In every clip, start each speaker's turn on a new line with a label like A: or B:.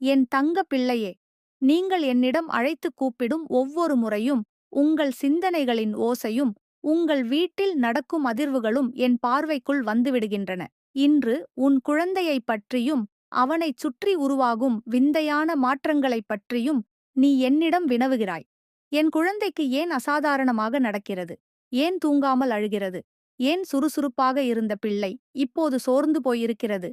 A: என் தங்க பிள்ளையே நீங்கள் என்னிடம் அழைத்து கூப்பிடும் ஒவ்வொரு முறையும் உங்கள் சிந்தனைகளின் ஓசையும் உங்கள் வீட்டில் நடக்கும் அதிர்வுகளும் என் பார்வைக்குள் வந்துவிடுகின்றன. இன்று உன் குழந்தையைப் பற்றியும் அவனைச் சுற்றி உருவாகும் விந்தையான மாற்றங்களைப் பற்றியும் நீ என்னிடம் வினவுகிறாய். என் குழந்தைக்கு ஏன் அசாதாரணமாக நடக்கிறது? ஏன் தூங்காமல் அழுகிறது? ஏன் சுறுசுறுப்பாக இருந்த பிள்ளை இப்போது சோர்ந்து போயிருக்கிறது?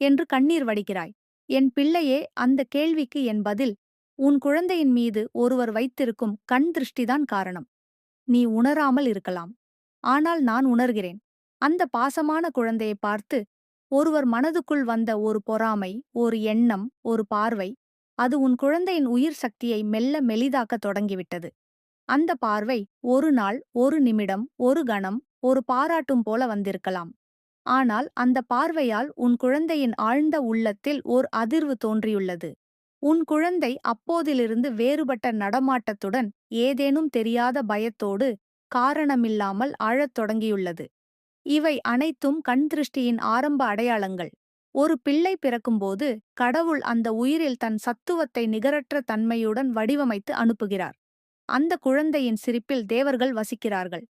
A: என்று கண்ணீர் வடிக்கிறாய். என் பிள்ளையே அந்த கேள்விக்கு என் பதில். உன் குழந்தையின் மீது ஒருவர் வைத்திருக்கும் கண் திருஷ்டிதான் காரணம். நீ உணராமல் இருக்கலாம். ஆனால் நான் உணர்கிறேன். அந்த பாசமான குழந்தையை பார்த்து ஒருவர் மனதுக்குள் வந்த ஒரு பொறாமை ஒரு எண்ணம் ஒரு பார்வை அது உன் குழந்தையின் உயிர் சக்தியை மெல்ல மெலிதாக்க தொடங்கிவிட்டது. அந்த பார்வை ஒரு நாள் ஒரு நிமிடம் ஒரு கணம் ஒரு பாராட்டும் போல வந்திருக்கலாம். ஆனால் அந்த பார்வையால் உன் குழந்தையின் ஆழ்ந்த உள்ளத்தில் ஓர் அதிர்வு தோன்றியுள்ளது. உன் குழந்தை அப்போதிலிருந்து வேறுபட்ட நடமாட்டத்துடன் ஏதேனும் தெரியாத பயத்தோடு காரணமில்லாமல் ஆழத் தொடங்கியுள்ளது. இவை அனைத்தும் கண் திருஷ்டியின் ஆரம்ப அடையாளங்கள். ஒரு பிள்ளை பிறக்கும்போது கடவுள் அந்த உயிரில் தன் சத்துவத்தை நிகரற்ற தன்மையுடன் வடிவமைத்து அனுப்புகிறார். அந்த குழந்தையின் சிரிப்பில் தேவர்கள் வசிக்கிறார்கள்.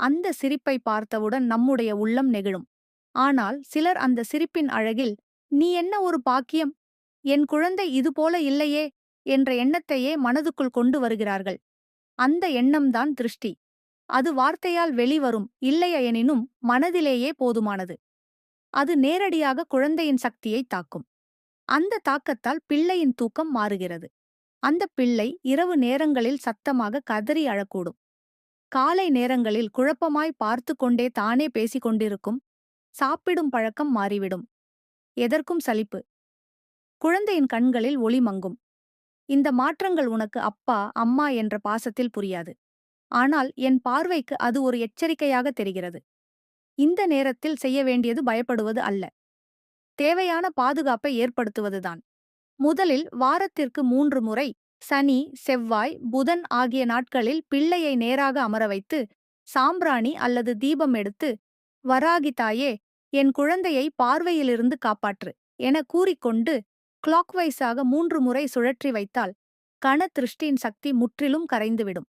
A: அந்த சிரிப்பை பார்த்தவுடன் நம்முடைய உள்ளம் நெகிழும். ஆனால் சிலர் அந்த சிரிப்பின் அழகில் நீ என்ன ஒரு பாக்கியம்? என் குழந்தை இதுபோல இல்லையே என்ற எண்ணத்தையே மனதுக்குள் கொண்டு வருகிறார்கள். அந்த எண்ணம்தான் திருஷ்டி. அது வார்த்தையால் வெளிவரும் இல்லையெனினும் மனதிலேயே போதுமானது. அது நேரடியாக குழந்தையின் சக்தியை தாக்கும். அந்த தாக்கத்தால் பிள்ளையின் தூக்கம் மாறுகிறது. அந்த பிள்ளை இரவு நேரங்களில் சத்தமாக கதறி அழக்கூடும். காலை நேரங்களில் குழப்பமாய் பார்த்து கொண்டே தானே பேசிக் கொண்டிருக்கும் சாப்பிடும் பழக்கம் மாறிவிடும். எதற்கும் சலிப்பு. குழந்தையின் கண்களில் ஒளி மங்கும். இந்த மாற்றங்கள் உனக்கு அப்பா அம்மா என்ற பாசத்தில் புரியாது. ஆனால் என் பார்வைக்கு அது ஒரு எச்சரிக்கையாக தெரிகிறது. இந்த நேரத்தில் செய்ய வேண்டியது பயப்படுவது அல்ல. தேவையான பாதுகாப்பை ஏற்படுத்துவதுதான். முதலில் வாரத்திற்கு மூன்று முறை சனி செவ்வாய் புதன் ஆகிய நாட்களில் பிள்ளையை நேராக அமர வைத்து சாம்பிராணி அல்லது தீபம் எடுத்து வராகி தாயே என் குழந்தையை பார்வையிலிருந்து காப்பாற்று என கூறிக்கொண்டு கிளாக்வைஸாக மூன்று முறை சுழற்றி வைத்தால் கண திருஷ்டியின் சக்தி முற்றிலும் கரைந்துவிடும்.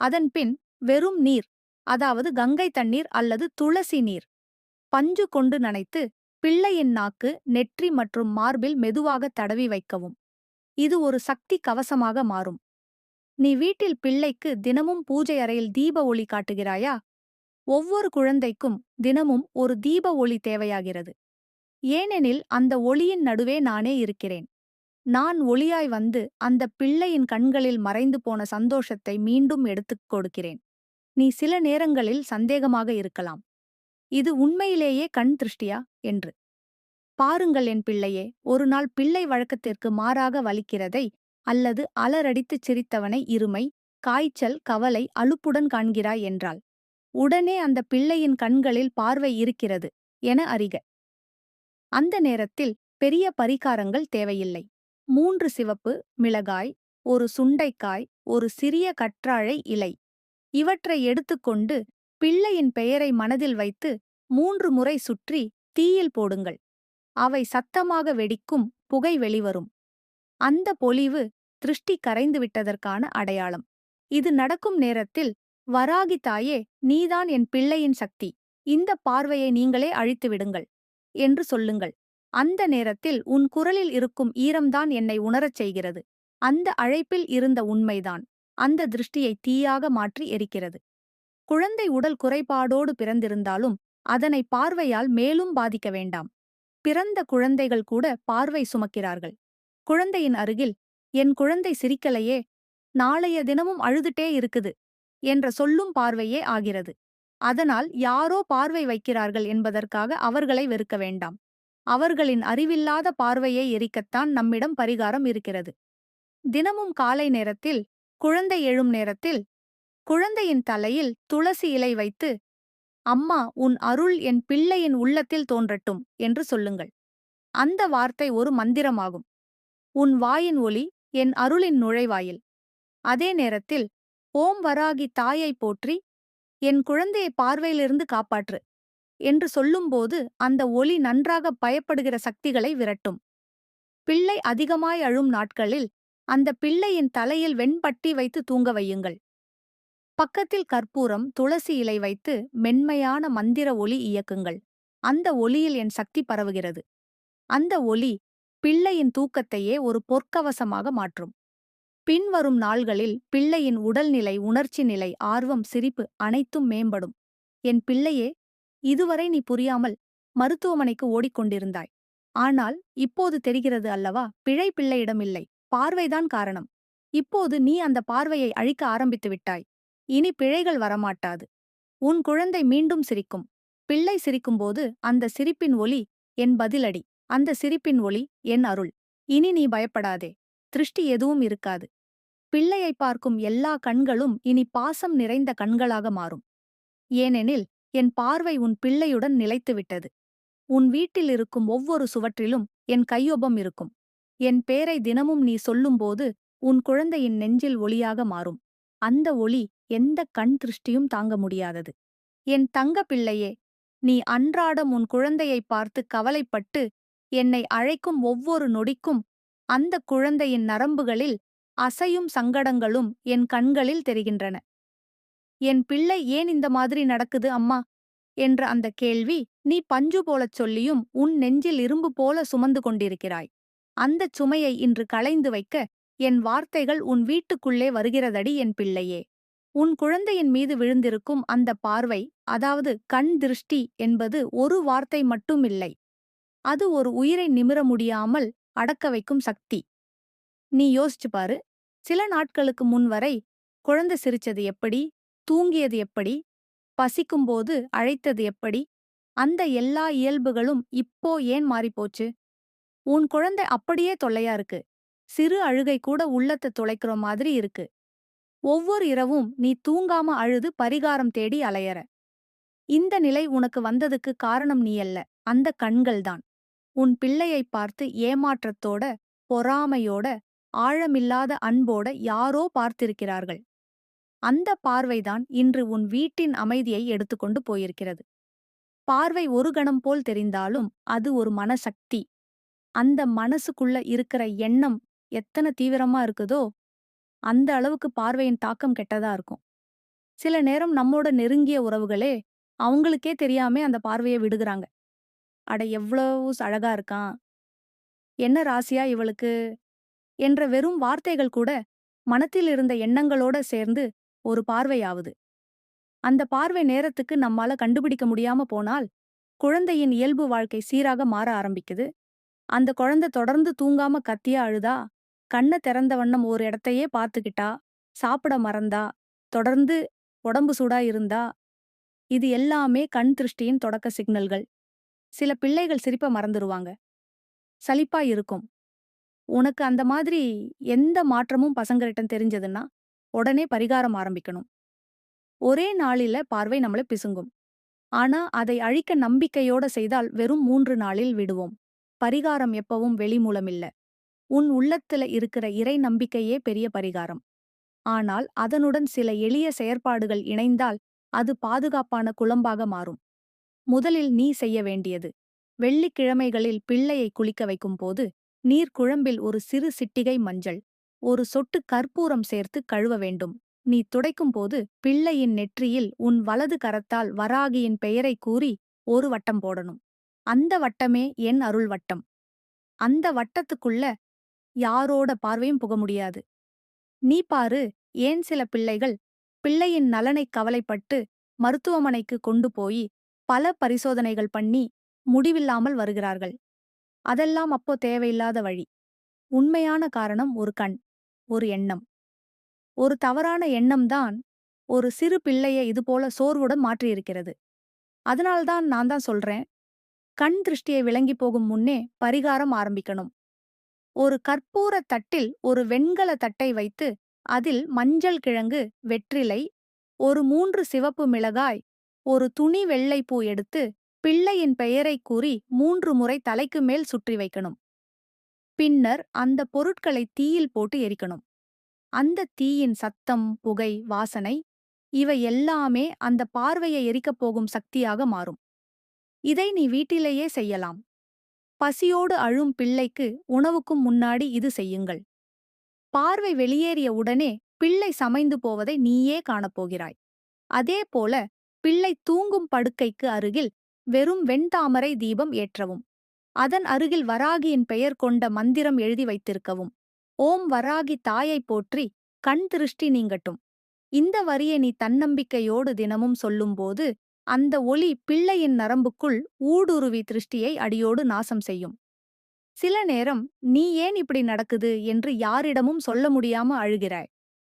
A: அதன்பின் வெறும் நீர் அதாவது கங்கை தண்ணீர் அல்லது துளசி நீர் பஞ்சு கொண்டு நனைத்து பிள்ளையின் நாக்கு நெற்றி மற்றும் மார்பில் மெதுவாக தடவி வைக்கவும். இது ஒரு சக்தி கவசமாக மாறும். நீ வீட்டில் பிள்ளைக்கு தினமும் பூஜை அறையில் தீப ஒளி காட்டுகிறாயா? ஒவ்வொரு குழந்தைக்கும் தினமும் ஒரு தீப ஒளி தேவையாகிறது. ஏனெனில் அந்த ஒளியின் நடுவே நானே இருக்கிறேன். நான் ஒளியாய் வந்து அந்த பிள்ளையின் கண்களில் மறைந்து போன சந்தோஷத்தை மீண்டும் எடுத்துக் கொடுக்கிறேன். நீ சில நேரங்களில் சந்தேகமாக இருக்கலாம். இது உண்மையிலேயே கண் திருஷ்டியா? என்று. பாருங்கள் என் பிள்ளையே ஒரு நாள் பிள்ளை வழக்கத்திற்கு மாறாக வலிக்கிறதை அல்லது அலரடித்துச் சிரித்தவனை இருமை காய்ச்சல் கவலை அலுப்புடன் காண்கிறாய் என்றாள். உடனே அந்த பிள்ளையின் கண்களில் பார்வை இருக்கிறது என அறிக. அந்த நேரத்தில் பெரிய பரிகாரங்கள் தேவையில்லை. மூன்று சிவப்பு மிளகாய் ஒரு சுண்டைக்காய் ஒரு சிறிய கற்றாழை இலை. இவற்றை எடுத்துக்கொண்டு பிள்ளையின் பெயரை மனதில் வைத்து மூன்று முறை சுற்றி தீயில் போடுங்கள். அவை சத்தமாக வெடிக்கும் புகை வெளிவரும். அந்த பொலிவு திருஷ்டி கரைந்துவிட்டதற்கான அடையாளம். இது நடக்கும் நேரத்தில் வராகி தாயே நீதான் என் பிள்ளையின் சக்தி. இந்த பார்வையை நீங்களே அழித்து விடுங்கள் என்று சொல்லுங்கள். அந்த நேரத்தில் உன் குரலில் இருக்கும் ஈரம்தான் என்னை உணரச் செய்கிறது. அந்த அழைப்பில் இருந்த உண்மைதான். அந்த திருஷ்டியை தீயாக மாற்றி எரிக்கிறது. குழந்தை உடல் குறைபாடோடு பிறந்திருந்தாலும் அதனை பார்வையால் மேலும் பாதிக்க வேண்டாம். பிறந்த குழந்தைகள் கூட பார்வை சுமக்கிறார்கள். குழந்தையின் அருகில் என் குழந்தை சிரிக்கலையே நாளைய தினமும் அழுதுட்டே இருக்குது. என்ற சொல்லும் பார்வையே ஆகிறது. அதனால் யாரோ பார்வை வைக்கிறார்கள் என்பதற்காக அவர்களை வெறுக்க வேண்டாம். அவர்களின் அறிவில்லாத பார்வையை எரிக்கத்தான் நம்மிடம் பரிகாரம் இருக்கிறது. தினமும் காலை நேரத்தில் குழந்தை எழும் நேரத்தில் குழந்தையின் தலையில் துளசி இலை வைத்து அம்மா உன் அருள் என் பிள்ளையின் உள்ளத்தில் தோன்றட்டும் என்று சொல்லுங்கள். அந்த வார்த்தை ஒரு மந்திரமாகும். உன் வாயின் ஒலி என் அருளின் நுழைவாயில். அதே நேரத்தில் ஓம் வராகி தாயை போற்றி என் குழந்தையை பார்வையிலிருந்து காப்பாற்று என்று சொல்லும்போது அந்த ஒலி நன்றாக பயப்படுகிற சக்திகளை விரட்டும். பிள்ளை அதிகமாய் அழும் நாட்களில் அந்த பிள்ளையின் தலையில் வெண்பட்டி வைத்து தூங்க வையுங்கள். பக்கத்தில் கற்பூரம் துளசி இலை வைத்து மென்மையான மந்திர ஒலி இயக்குங்கள். அந்த ஒலியில் என் சக்தி பரவுகிறது. அந்த ஒலி பிள்ளையின் தூக்கத்தையே ஒரு பொற்கவசமாக மாற்றும். பின்வரும் நாள்களில் பிள்ளையின் உடல்நிலை உணர்ச்சி நிலை ஆர்வம் சிரிப்பு அனைத்தும் மேம்படும். என் பிள்ளையே இதுவரை நீ புரியாமல் மருத்துவமனைக்கு ஓடிக்கொண்டிருந்தாய். ஆனால் இப்போது தெரிகிறது அல்லவா பிழை பிள்ளையிடமில்லை பார்வைதான் காரணம். இப்போது நீ அந்த பார்வையை அழிக்க ஆரம்பித்து விட்டாய். இனி பிழைகள் வரமாட்டாது. உன் குழந்தை மீண்டும் சிரிக்கும். பிள்ளை சிரிக்கும்போது அந்த சிரிப்பின் ஒலி என் பதிலடி. அந்த சிரிப்பின் ஒளி என் அருள். இனி நீ பயப்படாதே. திருஷ்டி எதுவும் இருக்காது. பிள்ளையை பார்க்கும் எல்லா கண்களும் இனி பாசம் நிறைந்த கண்களாக மாறும். ஏனெனில் என் பார்வை உன் பிள்ளையுடன் நிலைத்துவிட்டது. உன் வீட்டில் இருக்கும் ஒவ்வொரு சுவற்றிலும் என் கையொபம் இருக்கும். என் பேரை தினமும் நீ சொல்லும்போது உன் குழந்தையின் நெஞ்சில் ஒளியாக மாறும். அந்த ஒளி எந்த கண் திருஷ்டியும் தாங்க முடியாதது. என் தங்க பிள்ளையே நீ அன்றாடம் உன் குழந்தையைப் பார்த்து கவலைப்பட்டு என்னை அழைக்கும் ஒவ்வொரு நொடிக்கும் அந்த குழந்தையின் நரம்புகளில் அசையும் சங்கடங்களும் என் கண்களில் தெரிகின்றன. என் பிள்ளை ஏன் இந்த மாதிரி நடக்குது அம்மா? என்ற அந்த கேள்வி நீ பஞ்சு போலச் சொல்லியும் உன் நெஞ்சில் இரும்பு போல சுமந்து கொண்டிருக்கிறாய். அந்தச் சுமையை இன்று களைந்து வைக்க என் வார்த்தைகள் உன் வீட்டுக்குள்ளே வருகிறதடி என் பிள்ளையே. உன் குழந்தையின் மீது விழுந்திருக்கும் அந்த பார்வை அதாவது கண் திருஷ்டி என்பது ஒரு வார்த்தை மட்டுமில்லை அது ஒரு உயிரை நிமிர முடியாமல் அடக்க வைக்கும் சக்தி. நீ யோசிச்சு பாரு. சில நாட்களுக்கு முன் வரை குழந்தை சிரிச்சது எப்படி? தூங்கியது எப்படி? பசிக்கும்போது அழைத்தது எப்படி? அந்த எல்லா இயல்புகளும் இப்போ ஏன் மாறிப்போச்சு? உன் குழந்தை அப்படியே தொல்லையா இருக்கு. சிறு அழுகை கூட உள்ளத்தை துளைக்கிற மாதிரி இருக்கு. ஒவ்வொரு இரவும் நீ தூங்காம அழுது பரிகாரம் தேடி அலையற. இந்த நிலை உனக்கு வந்ததுக்கு காரணம் நீ அல்ல. அந்த கண்கள்தான் உன் பிள்ளையைப் பார்த்து ஏமாற்றத்தோட பொறாமையோட ஆழமில்லாத அன்போட யாரோ பார்த்திருக்கிறார்கள். அந்த பார்வைதான் இன்று உன் வீட்டின் அமைதியை எடுத்துக்கொண்டு போயிருக்கிறது. பார்வை ஒரு கணம் போல் தெரிந்தாலும் அது ஒரு மனசக்தி. அந்த மனசுக்குள்ள இருக்கிற எண்ணம் எத்தனை தீவிரமா இருக்குதோ அந்த அளவுக்கு பார்வையின் தாக்கம் கெட்டதா இருக்கும். சில நேரம் நம்மோட நெருங்கிய உறவுகளே அவங்களுக்கே தெரியாம அந்த பார்வையை விடுகிறாங்க. அட எவ்வளவு அழகா இருக்கான். என்ன ராசியா இவளுக்கு? என்ற வெறும் வார்த்தைகள் கூட மனத்தில் இருந்த எண்ணங்களோட சேர்ந்து ஒரு பார்வையாவது. அந்த பார்வை நேரத்துக்கு நம்மால கண்டுபிடிக்க முடியாம போனால் குழந்தையின் இயல்பு வாழ்க்கை சீராக மாற ஆரம்பிக்குது. அந்த குழந்தை தொடர்ந்து தூங்காம கத்தியா அழுதா கண்ண திறந்த வண்ணம் ஒரு இடத்தையே பார்த்துக்கிட்டா சாப்பிட மறந்தா தொடர்ந்து உடம்பு சூடா இருந்தா இது எல்லாமே கண் திருஷ்டியின் தொடக்க சிக்னல்கள். சில பிள்ளைகள் சிரிப்ப மறந்துருவாங்க. சலிப்பா இருக்கும். உனக்கு அந்த மாதிரி எந்த மாற்றமும் பசங்கள்கிட்ட தெரிஞ்சதுன்னா உடனே பரிகாரம் ஆரம்பிக்கணும். ஒரே நாளில பார்வை நம்மள பிசுங்கும். ஆனா அதை அழிக்க நம்பிக்கையோட செய்தால் வெறும் மூன்று நாளில் விடுவோம். பரிகாரம் எப்பவும் வெளி மூலமில்ல உன் உள்ளத்துல இருக்கிற இறை நம்பிக்கையே பெரிய பரிகாரம். ஆனால் அதனுடன் சில எளிய செயற்பாடுகள் இணைந்தால் அது பாதுகாப்பான குழம்பாக மாறும். முதலில் நீ செய்ய வேண்டியது வெள்ளிக்கிழமைகளில் பிள்ளையை குளிக்க வைக்கும் போது நீர்க்குழம்பில் ஒரு சிறு சிட்டிகை மஞ்சள் ஒரு சொட்டு கற்பூரம் சேர்த்து கழுவ வேண்டும். நீ துடைக்கும் போது பிள்ளையின் நெற்றியில் உன் வலது கரத்தால் வராகியின் பெயரை கூறி ஒரு வட்டம் போடணும். அந்த வட்டமே என் அருள் வட்டம். அந்த வட்டத்துக்குள்ள யாரோட பார்வையும் புக முடியாது. நீ பாரு ஏன் சில பிள்ளைகள் பிள்ளையின் நலனைக் கவலைப்பட்டு மருத்துவமனைக்கு கொண்டு போய் பல பரிசோதனைகள் பண்ணி முடிவில்லாமல் வருகிறார்கள். அதெல்லாம் அப்போ தேவையில்லாத வழி. உண்மையான காரணம் ஒரு கண் ஒரு எண்ணம். ஒரு தவறான எண்ணம்தான் ஒரு சிறு பிள்ளையை இதுபோல சோர்வுடன் மாற்றியிருக்கிறது. அதனால்தான் நான் தான் சொல்றேன் கண் திருஷ்டியை விளங்கி போகும் முன்னே பரிகாரம் ஆரம்பிக்கணும். ஒரு கற்பூர தட்டில் ஒரு வெண்கல தட்டை வைத்து அதில் மஞ்சள் கிழங்கு வெற்றிலை ஒரு மூன்று சிவப்பு மிளகாய் ஒரு துணி வெள்ளைப்பூ எடுத்து பிள்ளையின் பெயரைக் கூறி மூன்று முறை தலைக்கு மேல் சுற்றி வைக்கணும். பின்னர் அந்த பொருட்களை தீயில் போட்டு எரிக்கணும். அந்த தீயின் சத்தம் புகை வாசனை இவை எல்லாமே அந்த பார்வையை எரிக்கப் போகும் சக்தியாக மாறும். இதை நீ வீட்டிலேயே செய்யலாம். பசியோடு அழும் பிள்ளைக்கு உணவுக்கும் முன்னாடி இது செய்யுங்கள். பார்வை வெளியேறிய உடனே பிள்ளை சமைந்து போவதை நீயே காணப்போகிறாய். அதேபோல பிள்ளை தூங்கும் படுக்கைக்கு அருகில் வெறும் வெண்தாமரை தீபம் ஏற்றவும். அதன் அருகில் வராகியின் பெயர் கொண்ட மந்திரம் எழுதி வைத்திருக்கவும். ஓம் வராகி தாயைப் போற்றி கண் திருஷ்டி நீங்கட்டும். இந்த வரியை நீ தன்னம்பிக்கையோடு தினமும் சொல்லும்போது அந்த ஒளி பிள்ளையின் நரம்புக்குள் ஊடுருவி திருஷ்டியை அடியோடு நாசம் செய்யும். சில நேரம் நீ ஏன் இப்படி நடக்குது? என்று யாரிடமும் சொல்ல முடியாம அழுகிறாய்.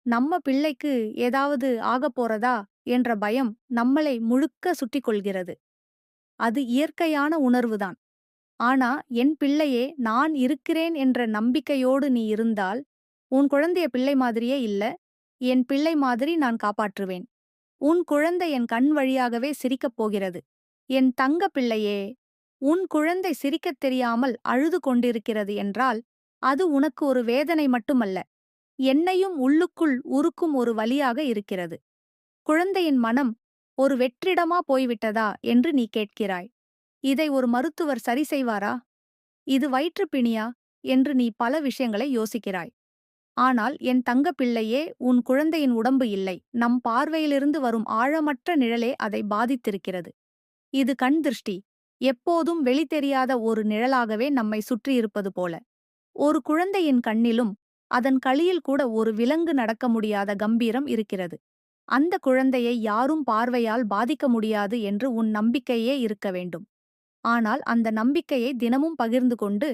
A: நம்ம பிள்ளைக்கு ஏதாவது ஆகப் போறதா? என்ற பயம் நம்மளை முழுக்க சுட்டிக் கொள்கிறது. அது இயற்கையான உணர்வுதான். ஆனா என் பிள்ளையே நான் இருக்கிறேன் என்ற நம்பிக்கையோடு நீ இருந்தால் உன் குழந்தைய பிள்ளை மாதிரியே இல்ல. என் பிள்ளை மாதிரி நான் காப்பாற்றுவேன். உன் குழந்தை என் கண் வழியாகவே சிரிக்கப் போகிறது. என் தங்க பிள்ளையே உன் குழந்தை சிரிக்கத் தெரியாமல் அழுது கொண்டிருக்கிறது என்றால் அது உனக்கு ஒரு வேதனை மட்டுமல்ல. என்னையும் உள்ளுக்குள் உருக்கும் ஒரு வழியாக இருக்கிறது. குழந்தையின் மனம் ஒரு வெற்றிடமா போய்விட்டதா என்று நீ கேட்கிறாய். இதை ஒரு மருத்துவர் சரி செய்வாரா? இது வயிற்றுப்பிணியா? என்று நீ பல விஷயங்களை யோசிக்கிறாய். ஆனால் என் தங்க பிள்ளையே உன் குழந்தையின் உடம்பு இல்லை. நம் பார்வையிலிருந்து வரும் ஆழமற்ற நிழலே அதை பாதித்திருக்கிறது. இது கண் திருஷ்டி. எப்போதும் வெளி தெரியாத ஒரு நிழலாகவே நம்மை சுற்றியிருப்பது போல. ஒரு குழந்தையின் கண்ணிலும் அதன் களியில் கூட ஒரு விலங்கு நடக்க முடியாத கம்பீரம் இருக்கிறது. அந்த குழந்தையை யாரும் பார்வையால் பாதிக்க முடியாது என்று உன் நம்பிக்கையே இருக்க வேண்டும். ஆனால் அந்த நம்பிக்கையை தினமும் பகிர்ந்து கொண்டு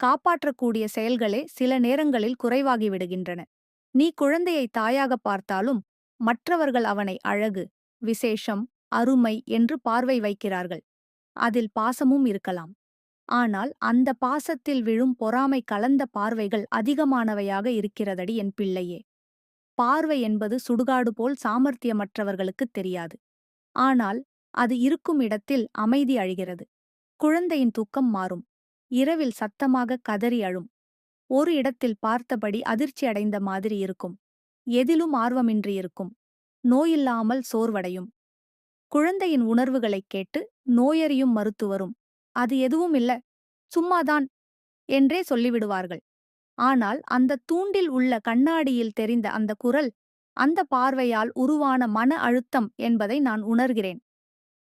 A: காப்பாற்றக்கூடிய செயல்களே சில நேரங்களில் குறைவாகிவிடுகின்றன நீ குழந்தையை தாயாக பார்த்தாலும் மற்றவர்கள் அவனை அழகு விசேஷம் அருமை என்று பார்வை வைக்கிறார்கள். அதில் பாசமும் இருக்கலாம். ஆனால் அந்த பாசத்தில் விழும் பொறாமை கலந்த பார்வைகள் அதிகமானவையாக இருக்கிறதடி என் பிள்ளையே. பார்வை என்பது சுடுகாடு போல் சாமர்த்தியமற்றவர்களுக்குத் தெரியாது. ஆனால் அது இருக்கும் இடத்தில் அமைதி அழிகிறது. குழந்தையின் தூக்கம் மாறும். இரவில் சத்தமாக கதறி அழும். ஒரு இடத்தில் பார்த்தபடி அதிர்ச்சி அடைந்த மாதிரி இருக்கும். எதிலும் ஆர்வமின்றி இருக்கும். நோயில்லாமல் சோர்வடையும். குழந்தையின் உணர்வுகளைக் கேட்டு நோயறியும் மருத்துவரும் அது எதுவும் இல்ல. சும்மாதான் என்றே சொல்லிவிடுவார்கள். ஆனால் அந்த தூண்டில் உள்ள கண்ணாடியில் தெரிந்த அந்த குரல் அந்த பார்வையால் உருவான மன அழுத்தம் என்பதை நான் உணர்கிறேன்.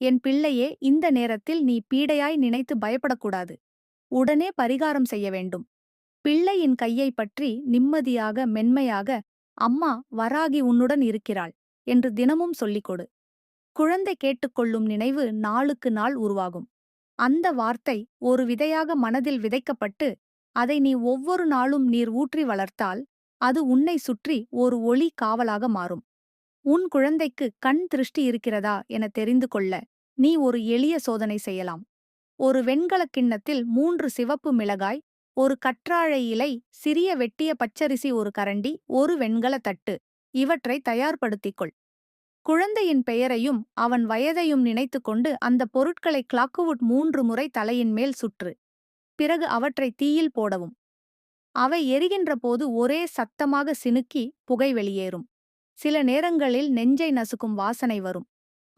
A: என் பிள்ளையே இந்த நேரத்தில் நீ பீடையாய் நினைத்து பயப்படக்கூடாது. உடனே பரிகாரம் செய்ய வேண்டும். பிள்ளையின் கையை பற்றி நிம்மதியாக மென்மையாக அம்மா வராகி உன்னுடன் இருக்கிறாள் என்று தினமும் சொல்லிக் கொடு. குழந்தை கேட்டுக்கொள்ளும் நினைவு நாளுக்கு நாள் உருவாகும். அந்த வார்த்தை ஒரு விதையாக மனதில் விதைக்கப்பட்டு அதை நீ ஒவ்வொரு நாளும் நீர் ஊற்றி வளர்த்தால் அது உன்னை சுற்றி ஒரு ஒளி காவலாக மாறும். உன் குழந்தைக்கு கண் திருஷ்டி இருக்கிறதா என தெரிந்து கொள்ள நீ ஒரு எளிய சோதனை செய்யலாம். ஒரு வெண்கலக் கிண்ணத்தில் மூன்று சிவப்பு மிளகாய் ஒரு கற்றாழை இலை சிறிய வெட்டிய பச்சரிசி ஒரு கரண்டி ஒரு வெண்கல தட்டு இவற்றை தயார்படுத்திக் கொள் குழந்தையின் பெயரையும் அவன் வயதையும் நினைத்துக்கொண்டு அந்த பொருட்களை கிளாக்குவுட் மூன்று முறை தலையின் மேல் சுற்று. பிறகு அவற்றை தீயில் போடவும். அவை எரிகின்ற போது ஒரே சத்தமாக சினுக்கி புகை வெளியேறும். சில நேரங்களில் நெஞ்சை நசுக்கும் வாசனை வரும்.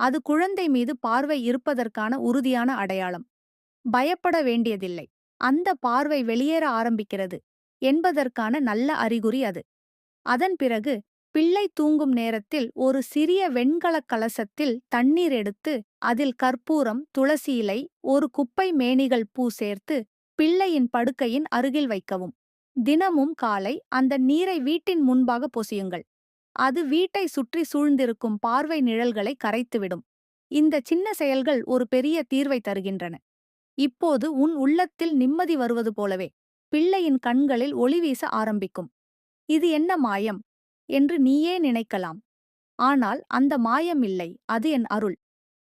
A: அது குழந்தை மீது பார்வை இருப்பதற்கான உறுதியான அடையாளம். பயப்பட வேண்டியதில்லை. அந்த பார்வை வெளியேற ஆரம்பிக்கிறது. என்பதற்கான நல்ல அறிகுறி அது. அதன் பிறகு பிள்ளை தூங்கும் நேரத்தில் ஒரு சிறிய வெண்கலக் கலசத்தில் தண்ணீர் எடுத்து அதில் கற்பூரம் துளசி இலை ஒரு குப்பை மேனிகள் பூ சேர்த்து பிள்ளையின் படுக்கையின் அருகில் வைக்கவும். தினமும் காலை அந்த நீரை வீட்டின் முன்பாக பொசியுங்கள். அது வீட்டை சுற்றி சூழ்ந்திருக்கும் பார்வை நிழல்களை கரைத்துவிடும். இந்த சின்ன செயல்கள் ஒரு பெரிய தீர்வை தருகின்றன. இப்போது உன் உள்ளத்தில் நிம்மதி வருவது போலவே பிள்ளையின் கண்களில் ஒளி வீச ஆரம்பிக்கும். இது என்ன மாயம்? என்று நீயே நினைக்கலாம். ஆனால் அந்த மாயம் இல்லை அது என் அருள்.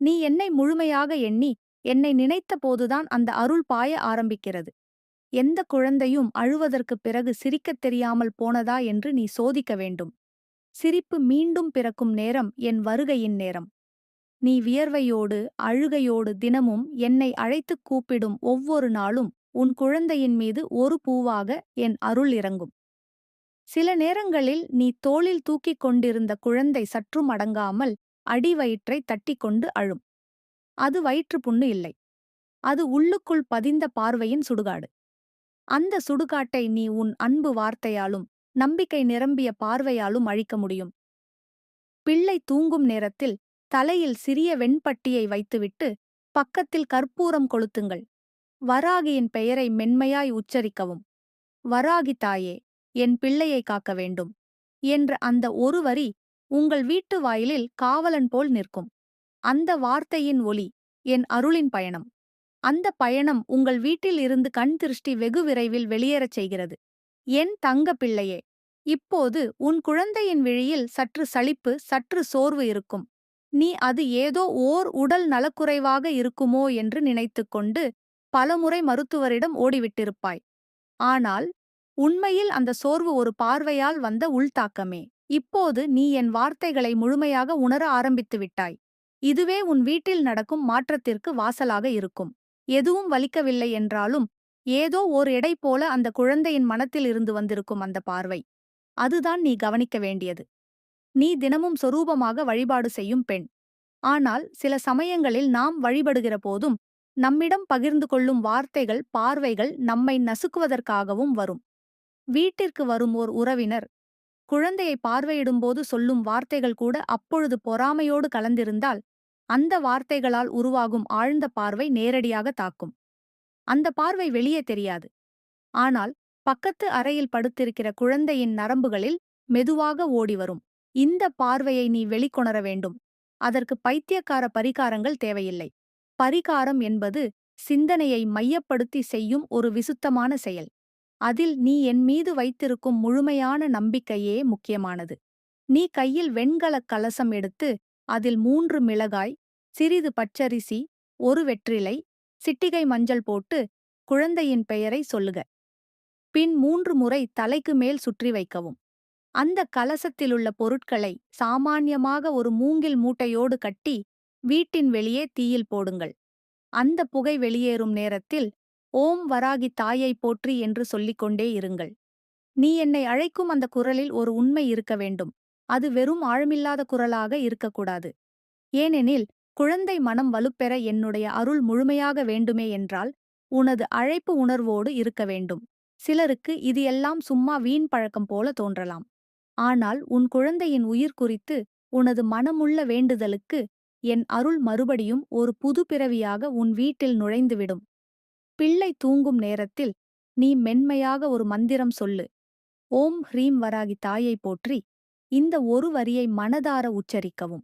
A: நீ என்னை முழுமையாக எண்ணி என்னை நினைத்த போதுதான் அந்த அருள் பாய ஆரம்பிக்கிறது. எந்த குழந்தையும் அழுவதற்குப் பிறகு சிரிக்கத் தெரியாமல் போனதா என்று நீ சோதிக்க வேண்டும். சிரிப்பு மீண்டும் பிறக்கும் நேரம் என் வருகையின் நேரம். நீ வியர்வையோடு அழுகையோடு தினமும் என்னை அழைத்துக் கூப்பிடும் ஒவ்வொரு நாளும் உன் குழந்தையின் மீது ஒரு பூவாக என் அருள் இறங்கும். சில நேரங்களில் நீ தோளில் தூக்கிக் கொண்டிருந்த குழந்தை சற்றும் அடங்காமல் அடிவயிற்றை தட்டிக்கொண்டு அழும். அது வயிற்றுப்புண்ணு இல்லை. அது உள்ளுக்குள் பதிந்த பார்வையின் சுடுகாடு. அந்த சுடுகாட்டை நீ உன் அன்பு வார்த்தையாலும் நம்பிக்கை நிரம்பிய பார்வையாலும் அழிக்க முடியும். பிள்ளை தூங்கும் நேரத்தில் தலையில் சிறிய வெண்பட்டியை வைத்துவிட்டு பக்கத்தில் கற்பூரம் கொளுத்துங்கள். வராகியின் பெயரை மென்மையாய் உச்சரிக்கவும். வராகி தாயே என் பிள்ளையை காக்க வேண்டும் என்ற அந்த ஒரு வரி உங்கள் வீட்டு வாயிலில் காவலன் போல் நிற்கும். அந்த வார்த்தையின் ஒலி என் அருளின் பயணம். அந்த பயணம் உங்கள் வீட்டில் இருந்து கண் திருஷ்டி வெகு விரைவில் வெளியேறச் செய்கிறது. என் தங்க பிள்ளையே இப்போது உன் குழந்தையின் விழியில் சற்று சளிப்பு சற்று சோர்வு இருக்கும். நீ அது ஏதோ ஓர் உடல் நலக்குறைவாக இருக்குமோ என்று நினைத்துக்கொண்டு பலமுறை மருத்துவரிடம் ஓடிவிட்டிருப்பாய். ஆனால் உண்மையில் அந்த சோர்வு ஒரு பார்வையால் வந்த உள்தாக்கமே. இப்போது நீ என் வார்த்தைகளை முழுமையாக உணர ஆரம்பித்து விட்டாய். இதுவே உன் வீட்டில் நடக்கும் மாற்றத்திற்கு வாசலாக இருக்கும். எதுவும் வலிக்கவில்லை என்றாலும் ஏதோ ஓர் எடை போல அந்த குழந்தையின் மனத்தில் இருந்து வந்திருக்கும் அந்த பார்வை. அதுதான் நீ கவனிக்க வேண்டியது. நீ தினமும் சொரூபமாக வழிபாடு செய்யும் பெண். ஆனால் சில சமயங்களில் நாம் வழிபடுகிற போதும் நம்மிடம் பகிர்ந்து கொள்ளும் வார்த்தைகள் பார்வைகள் நம்மை நசுக்குவதற்காகவும் வரும். வீட்டிற்கு வரும் ஓர் உறவினர் குழந்தையை பார்வையிடும்போது சொல்லும் வார்த்தைகள் கூட அப்பொழுது பொறாமையோடு கலந்திருந்தால் அந்த வார்த்தைகளால் உருவாகும் ஆழ்ந்த பார்வை நேரடியாக தாக்கும். அந்த பார்வை வெளியே தெரியாது. ஆனால் பக்கத்து அறையில் படுத்திருக்கிற குழந்தையின் நரம்புகளில் மெதுவாக ஓடிவரும் இந்த பார்வையை நீ வெளிக்கொணர வேண்டும். அதற்கு பைத்தியக்கார பரிகாரங்கள் தேவையில்லை. பரிகாரம் என்பது சிந்தனையை மையப்படுத்தி செய்யும் ஒரு விசுத்தமான செயல். அதில் நீ என் மீது வைத்திருக்கும் முழுமையான நம்பிக்கையே முக்கியமானது. நீ கையில் வெண்கலக் கலசம் எடுத்து அதில் மூன்று மிளகாய் சிறிது பச்சரிசி ஒரு வெற்றிலை சிட்டிகை மஞ்சள் போட்டு குழந்தையின் பெயரை சொல்லுக. பின் மூன்று முறை தலைக்கு மேல் சுற்றி வைக்கவும். அந்த கலசத்திலுள்ள பொருட்களை சாமான்யமாக ஒரு மூங்கில் மூட்டையோடு கட்டி வீட்டின் வெளியே தீயில் போடுங்கள். அந்த புகை வெளியேறும் நேரத்தில் ஓம் வராகி தாயை போற்றி என்று சொல்லிக் கொண்டே இருங்கள். நீ என்னை அழைக்கும் அந்த குரலில் ஒரு உண்மை இருக்க வேண்டும். அது வெறும் ஆழமில்லாத குரலாக இருக்கக்கூடாது. ஏனெனில் குழந்தை மனம் வலுப்பெற என்னுடைய அருள் முழுமையாக வேண்டுமே என்றால் உனது அழைப்பு உணர்வோடு இருக்க வேண்டும். சிலருக்கு இது எல்லாம் சும்மா வீண் பழக்கம் போல தோன்றலாம். ஆனால் உன் குழந்தையின் உயிர் குறித்து உனது மனமுள்ள வேண்டுதலுக்கு என் அருள் மறுபடியும் ஒரு புது பிறவியாக உன் வீட்டில் நுழைந்துவிடும். பிள்ளை தூங்கும் நேரத்தில் நீ மென்மையாக ஒரு மந்திரம் சொல்லு. ஓம் ஹ்ரீம் வராகி தாயை போற்றி இந்த ஒரு வரியை மனதார உச்சரிக்கவும்.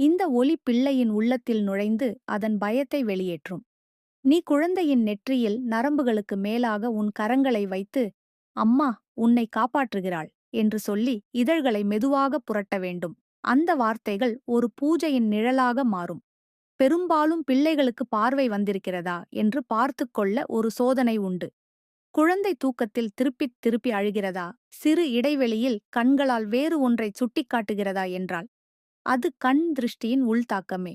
A: இந்த ஒலி பிள்ளையின் உள்ளத்தில் நுழைந்து அதன் பயத்தை வெளியேற்றும். நீ குழந்தையின் நெற்றியில் நரம்புகளுக்கு மேலாக உன் கரங்களை வைத்து அம்மா உன்னை காப்பாற்றுகிறாள் என்று சொல்லி இதழ்களை மெதுவாக புரட்ட வேண்டும். அந்த வார்த்தைகள் ஒரு பூஜையின் நிழலாக மாறும். பெரும்பாலும் பிள்ளைகளுக்கு பார்வை வந்திருக்கிறதா? என்று பார்த்து கொள்ள ஒரு சோதனை உண்டு. குழந்தை தூக்கத்தில் திருப்பித் திருப்பி அழுகிறதா? சிறு இடைவெளியில் கண்களால் வேறு ஒன்றை சுட்டிக்காட்டுகிறதா? என்றால் அது கண் திருஷ்டியின் உள்தாக்கமே.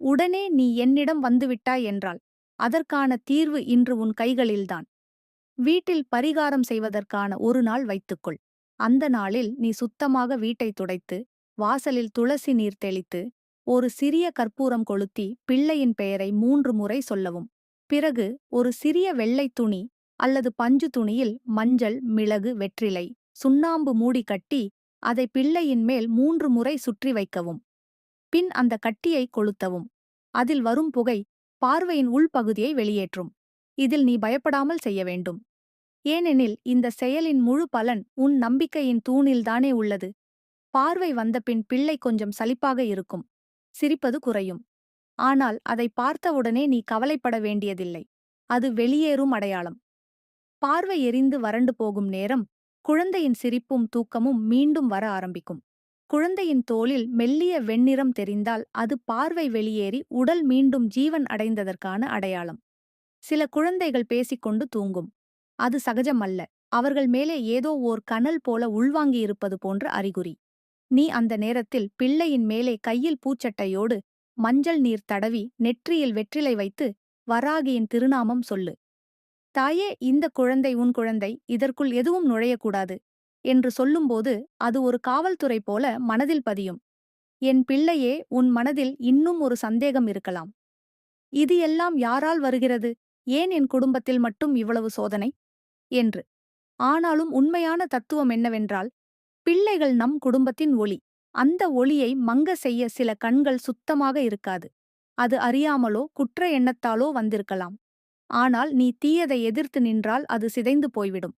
A: உடனே நீ என்னிடம் வந்துவிட்டாய் என்றால் அதற்கான தீர்வு இன்று உன் கைகளில்தான். வீட்டில் பரிகாரம் செய்வதற்கான ஒரு நாள் வைத்துக்கொள். அந்த நாளில் நீ சுத்தமாக வீட்டை துடைத்து வாசலில் துளசி நீர் தெளித்து ஒரு சிறிய கற்பூரம் கொளுத்தி பிள்ளையின் பெயரை மூன்று முறை சொல்லவும். பிறகு ஒரு சிறிய வெள்ளை துணி அல்லது பஞ்சு துணியில் மஞ்சள் மிளகு வெற்றிலை சுண்ணாம்பு மூடி கட்டி அதை பிள்ளையின் மேல் மூன்று முறை சுற்றி வைக்கவும். பின் அந்த கட்டியை கொளுத்தவும். அதில் வரும் புகை பார்வையின் உள்பகுதியை வெளியேற்றும். இதில் நீ பயப்படாமல் செய்ய வேண்டும். ஏனெனில் இந்த செயலின் முழு பலன் உன் நம்பிக்கையின் தூணில்தானே உள்ளது. பார்வை வந்தபின் பிள்ளை கொஞ்சம் சலிப்பாக இருக்கும். சிரிப்பது குறையும். ஆனால் அதை பார்த்தவுடனே நீ கவலைப்பட வேண்டியதில்லை. அது வெளியேறும் அடையாளம். பார்வை எரிந்து வறண்டு போகும் நேரம் குழந்தையின் சிரிப்பும் தூக்கமும் மீண்டும் வர ஆரம்பிக்கும். குழந்தையின் தோளில் மெல்லிய வெண்ணிறம் தெரிந்தால் அது பார்வை வெளியேறி உடல் மீண்டும் ஜீவன் அடைந்ததற்கான அடையாளம். சில குழந்தைகள் பேசிக்கொண்டு தூங்கும். அது சகஜமல்ல. அவர்கள் மேலே ஏதோ ஓர் கனல் போல உள்வாங்கியிருப்பது போன்ற அறிகுறி. நீ அந்த நேரத்தில் பிள்ளையின் மேலே கையில் பூச்சட்டையோடு மஞ்சள் நீர் தடவி நெற்றியில் வெற்றிலை வைத்து வராகியின் திருநாமம் சொல்லு. தாயே இந்த குழந்தை உன் குழந்தை இதற்குள் எதுவும் நுழையக்கூடாது என்று சொல்லும்போது அது ஒரு காவல்துறை போல மனதில் பதியும். என் பிள்ளையே உன் மனதில் இன்னும் ஒரு சந்தேகம் இருக்கலாம். இது எல்லாம் யாரால் வருகிறது? ஏன் என் குடும்பத்தில் மட்டும் இவ்வளவு சோதனை? என்று. ஆனாலும் உண்மையான தத்துவம் என்னவென்றால் பிள்ளைகள் நம் குடும்பத்தின் ஒளி. அந்த ஒளியை மங்க செய்ய சில கண்கள் சுத்தமாக இருக்காது. அது அறியாமலோ குற்ற எண்ணத்தாலோ வந்திருக்கலாம். ஆனால் நீ தீயதை எதிர்த்து நின்றால் அது சிதைந்து போய்விடும்.